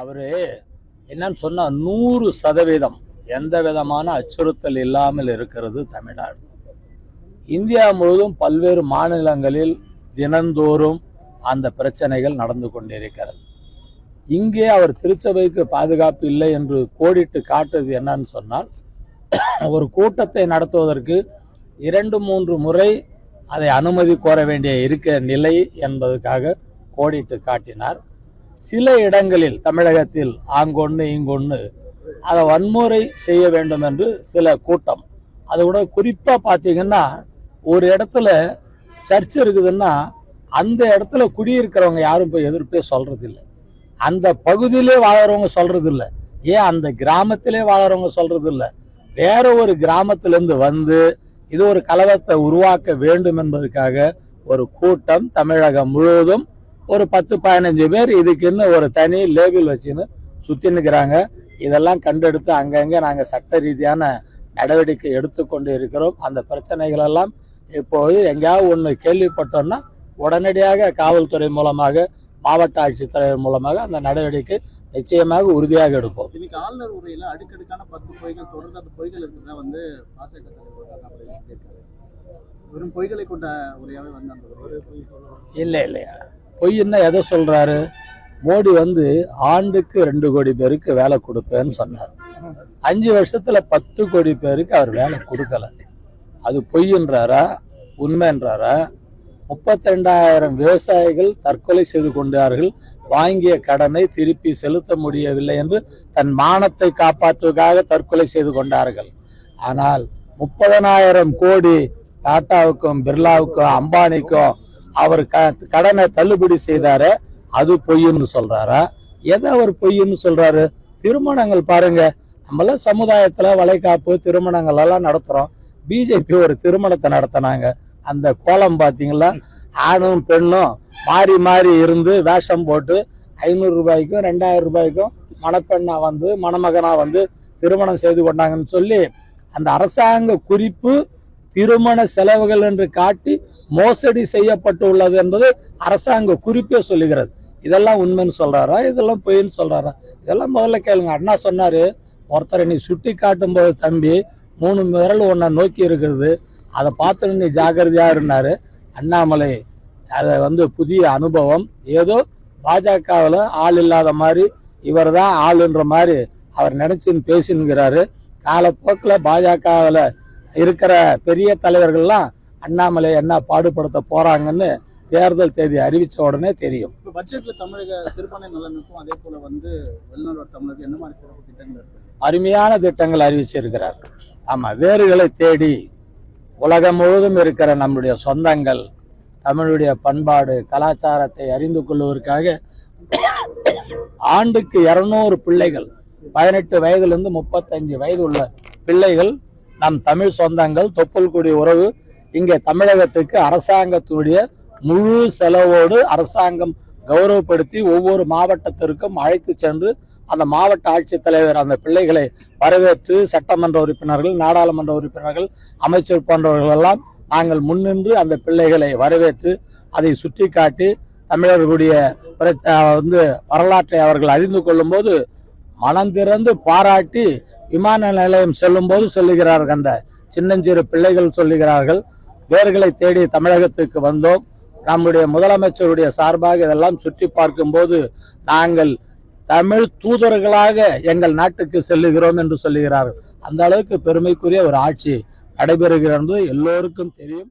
அவர் என்னன்னு சொன்னால் நூறு சதவீதம் எந்த விதமான அச்சுறுத்தல் இல்லாமல் இருக்கிறது தமிழ்நாடு. இந்தியா முழுவதும் பல்வேறு மாநிலங்களில் தினந்தோறும் அந்த பிரச்சனைகள் நடந்து கொண்டிருக்கிறது. இங்கே அவர் திருச்சபைக்கு பாதுகாப்பு இல்லை என்று கோடிட்டு காட்டுவது என்னன்னு சொன்னால் ஒரு கூட்டத்தை நடத்துவதற்கு இரண்டு மூன்று முறை அதை அனுமதி கோர வேண்டிய இருக்க நிலை என்பதற்காக கோடிட்டு காட்டினார். சில இடங்களில் தமிழகத்தில் அங்கொன்று இங்கொன்று அதை வன்முறை செய்ய வேண்டும் என்று சில கூட்டம். அதை விட குறிப்பாக பார்த்தீங்கன்னா ஒரு இடத்துல சர்ச் இருக்குதுன்னா அந்த இடத்துல குடியிருக்கிறவங்க யாரும் போய் எதிர்ப்பே சொல்கிறதில்ல அந்த பகுதியிலே வாழறவங்க சொல்கிறதில்ல ஏன் அந்த கிராமத்திலே வாழறவங்க சொல்கிறதில்ல வேற ஒரு கிராமத்திலேருந்து வந்து இது ஒரு கலவரத்தை உருவாக்க வேண்டும் என்பதற்காக ஒரு கூட்டம் தமிழகம் முழுவதும் ஒரு பத்து பதினஞ்சு பேர் இதுக்குன்னு ஒரு தனி லேபிள் வச்சுன்னு சுத்தி நிற்கிறாங்க இதெல்லாம் கண்டெடுத்து அங்கங்க நாங்க சட்ட ரீதியான நடவடிக்கை எடுத்துக்கொண்டு இருக்கிறோம். அந்த பிரச்சனைகள் எல்லாம் இப்போது எங்கேயாவது ஒன்று கேள்விப்பட்டோம்னா உடனடியாக காவல்துறை மூலமாக மாவட்ட ஆட்சித்தலைவர் மூலமாக அந்த நடவடிக்கை நிச்சயமாக உறுதியாக எடுப்போம். இன்னைக்கு ஆளுநர் உரையில அடுக்கடுக்கான பத்து பொய்கள் தொடர்ந்து அந்த பொய்கள் இருக்கிறதா வந்து பாஜக வெறும் பொய்களை கொண்ட உரையாவே வந்து அந்த இல்லை இல்லையா? பொய்ன்னா எதை சொல்றாரு? மோடி வந்து ஆண்டுக்கு ரெண்டு கோடி பேருக்கு வேலை கொடுப்பேன்னு சொன்னார். அஞ்சு வருஷத்துல பத்து கோடி பேருக்கு அவர் வேலை கொடுக்கல. அது பொய்ன்றாரா உண்மைன்றாரா? முப்பத்தி ரெண்டாயிரம் விவசாயிகள் தற்கொலை செய்து கொண்டார்கள். வாங்கிய கடனை திருப்பி செலுத்த முடியவில்லை என்று தன் மானத்தை காப்பாற்றுவதற்காக தற்கொலை செய்து கொண்டார்கள். ஆனால் முப்பதனாயிரம் கோடி டாட்டாவுக்கும் பிர்லாவுக்கும் அம்பானிக்கும் அவர் க- கடனை தள்ளுபடி செய்தாரு அது பொய்ன்னு சொல்றாரா? எதை அவர் பொய்ன்னு சொல்றாரு? திருமணங்கள் பாருங்க நம்மளாம் சமுதாயத்துல வளைகாப்பு திருமணங்கள் எல்லாம் நடத்துறோம். பிஜேபி ஒரு திருமணத்தை நடத்தினாங்க. அந்த கோலம் பாத்தீங்களா? ஆணும் பெண்ணும் மாறி மாறி இருந்து வேஷம் போட்டு ஐநூறு ரூபாய்க்கும் ரெண்டாயிரம் ரூபாய்க்கும் மணப்பெண்ணா வந்து மணமகனா வந்து திருமணம் செய்து கொண்டாங்கன்னு சொல்லி அந்த அரசாங்க குறிப்பு திருமண செலவுகள் என்று காட்டி மோசடி செய்யப்பட்டுள்ளது என்பது அரசாங்க குறிப்பே சொல்லுகிறது. இதெல்லாம் உண்மைன்னு சொல்றாரா? இதெல்லாம் பொய்ன்னு சொல்றாரா? இதெல்லாம் முதல்ல கேளுங்க. அண்ணா சொன்னாரு ஒருத்தரை நீ சுட்டி காட்டும் போது தம்பி மூணு விரல் உன்னை நோக்கி இருக்கிறது அதை பார்த்து நீ ஜாக்கிரதையா இருந்தாரு. அண்ணாமலை அதை வந்து புதிய அனுபவம். ஏதோ பாஜகவில் ஆள் இல்லாத மாதிரி இவர் தான் ஆளுன்ற மாதிரி அவர் நினைச்சுன்னு பேசினுங்கிறாரு காலப்போக்கில் பாஜகவில் இருக்கிற பெரிய தலைவர்கள்லாம் அண்ணாமலை என்ன பாடுபடுத்த போறாங்கன்னு தேர்தல் தேதி அறிவிச்ச உடனே தெரியும். பட்ஜெட்ல தமிழக சிறுபான்மை நலனுக்கும் அதே போல வந்து வெளிநாடு தமிழருக்கு என்ன மாதிரி சிறப்பு திட்டங்கள் அருமையான திட்டங்கள் அறிவிச்சிருக்கிறார். ஆமா வேர்களை தேடி உலகம் முழுவதும் இருக்கிற நம்முடைய சொந்தங்கள் தமிழுடைய பண்பாடு கலாச்சாரத்தை அறிந்து கொள்வதற்காக ஆண்டுக்கு இருநூறு பிள்ளைகள் பதினெட்டு வயதிலிருந்து முப்பத்தஞ்சு வயது உள்ள பிள்ளைகள் நம் தமிழ் சொந்தங்கள் தொப்புள்குடி உறவு இங்கே தமிழகத்துக்கு அரசாங்கத்துடைய முழு செலவோடு அரசாங்கம் கௌரவப்படுத்தி ஒவ்வொரு மாவட்டத்திற்கும் அழைத்து சென்று அந்த மாவட்ட ஆட்சித்தலைவர் அந்த பிள்ளைகளை வரவேற்று சட்டமன்ற உறுப்பினர்கள் நாடாளுமன்ற உறுப்பினர்கள் அமைச்சர் போன்றவர்களெல்லாம் நாங்கள் முன்னின்று அந்த பிள்ளைகளை வரவேற்று அதை சுட்டிக்காட்டி தமிழர்களுடைய வந்து வரலாற்றை அவர்கள் அறிந்து கொள்ளும்போது மனந்திறந்து பாராட்டி விமான நிலையம் செல்லும் போது சொல்லுகிறார்கள் அந்த சின்னஞ்சிறு பிள்ளைகள் சொல்லுகிறார்கள். வேர்களை தேடி தமிழகத்துக்கு வந்தோம். நம்முடைய முதலமைச்சருடைய சார்பாக இதெல்லாம் சுற்றி பார்க்கும்போது நாங்கள் தமிழ் தூதர்களாக எங்கள் நாட்டுக்கு செல்லுகிறோம் என்று சொல்லுகிறார்கள். அந்த அளவுக்கு பெருமைக்குரிய ஒரு ஆட்சி நடைபெறுகிறது என்பது எல்லோருக்கும் தெரியும்.